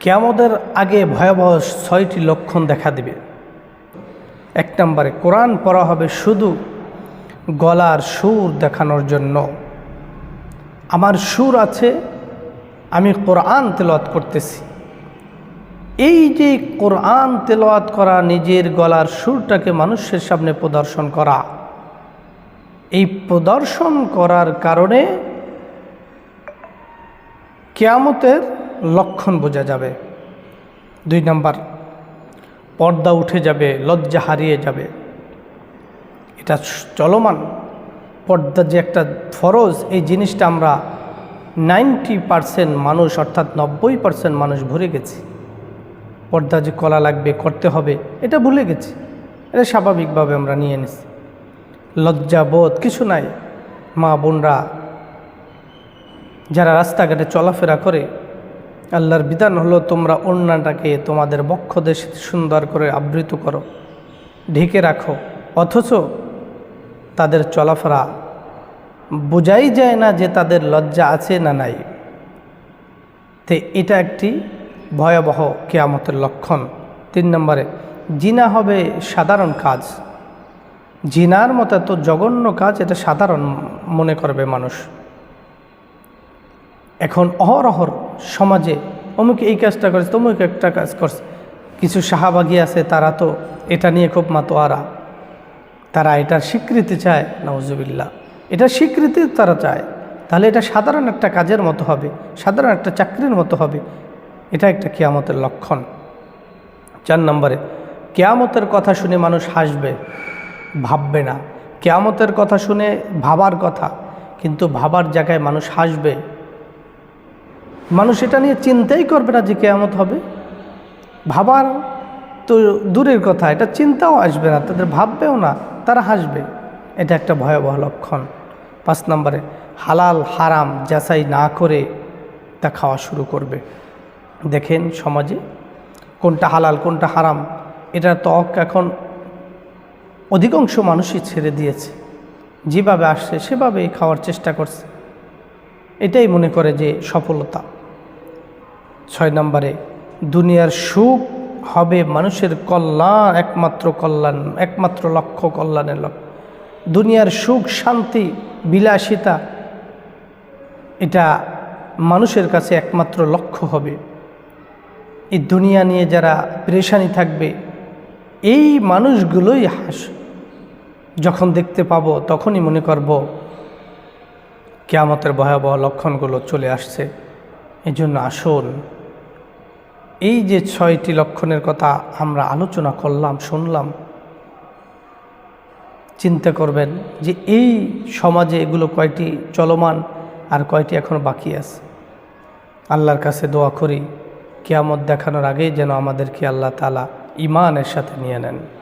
কেয়ামতের আগে ভয়াবহ ছয়টি লক্ষণ দেখা দিবে। এক নম্বরে, কোরআন পড়া হবে শুধু গলার সুর দেখানোর জন্য। আমার সুর আছে, আমি কোরআন তেলাওয়াত করতেছি। এই যে কোরআন তেলাওয়াত করা, নিজের গলার সুরটাকে মানুষের সামনে প্রদর্শন করা, এই প্রদর্শন করার কারণে কেয়ামতের লক্ষণ বোঝা যাবে। দুই নাম্বার, পর্দা উঠে যাবে, লজ্জা হারিয়ে যাবে। এটা চলমান। পর্দা যে একটা ফরজ, এই জিনিসটা আমরা নাইনটি পারসেন্ট মানুষ, অর্থাৎ নব্বই পারসেন্ট মানুষ ভরে গেছি। পর্দা যে কলা লাগবে, করতে হবে, এটা ভুলে গেছি। এটা স্বাভাবিকভাবে আমরা নিয়ে নিছি। লজ্জাবোধ কিছু নাই। মা বোনরা যারা রাস্তাঘাটে চলাফেরা করে আল্লাহর বিধান হলো তোমরা অন্যটাকে তোমাদের বক্ষদেশ সুন্দর করে আবৃত করো, ঢেকে রাখো, অথচ তাদের চলাফেরা বোঝাই যায় না যে তাদের লজ্জা আছে না নাই। তে এটা একটি ভয়াবহ কেয়ামতের লক্ষণ। তিন নম্বরে, জিনা হবে সাধারণ কাজ। জিনার মতো এত জঘন্য কাজ, এটা সাধারণ মনে করবে মানুষ। এখন অহরহর সমাজে অমুক এই কাজটা করেছে, তমুক একটা কাজ করছে। কিছু শাহাবাগী আছে, তারা তো এটা নিয়ে খুব মাতোয়ারা। তারা এটার স্বীকৃতি চায় নওজুবিল্লা এটা স্বীকৃতি তারা চায়। তাহলে এটা সাধারণ একটা কাজের মতো হবে, সাধারণ একটা চাকরির মতো হবে। এটা একটা কেয়ামতের লক্ষণ। চার নম্বরে, কেয়ামতের কথা শুনে মানুষ হাসবে, ভাববে না। কেয়ামতের কথা শুনে ভাবার কথা, কিন্তু ভাবার জায়গায় মানুষ হাসবে। মানুষ এটা নিয়ে চিন্তাই করবে না যে কেয়ামত হবে। ভাবার তো দূরের কথা, এটা চিন্তাও আসবে না, তাদের ভাববেও না, তারা হাসবে। এটা একটা ভয়াবহ লক্ষণ। পাঁচ নম্বরে, হালাল, হারাম যাচাই না করে তা খাওয়া শুরু করবে। দেখেন সমাজে কোনটা হালাল, কোনটা হারাম এটার ত্বক এখন অধিকাংশ মানুষই ছেড়ে দিয়েছে। যেভাবে আসছে, সেভাবেই খাওয়ার চেষ্টা করছে। এটাই মনে করে যে সফলতা। ছয় নম্বরে, দুনিয়ার সুখ হবে মানুষের কল্যাণ, একমাত্র কল্যাণ, একমাত্র লক্ষ্য কল্যাণের লক্ষ্য। দুনিয়ার সুখ, শান্তি, বিলাসিতা, এটা মানুষের কাছে একমাত্র লক্ষ্য হবে। এই দুনিয়া নিয়ে যারা পরেশানি থাকবে, এই মানুষগুলোই হাস, যখন দেখতে পাবো, তখনই মনে করব, কেয়ামতের ভয়াবহ লক্ষণগুলো চলে আসছে। এই জন্য আসুন এই যে ছয়টি লক্ষণের কথা আমরা আলোচনা করলাম, শুনলাম, চিন্তা করবেন যে এই সমাজে এগুলো কয়টি চলমান আর কয়টি এখন বাকি আছে। আল্লাহর কাছে দোয়া করি, কেয়ামত দেখানোর আগেই যেন আমাদেরকে আল্লাহ তালা ইমানের সাথে নিয়ে নেন।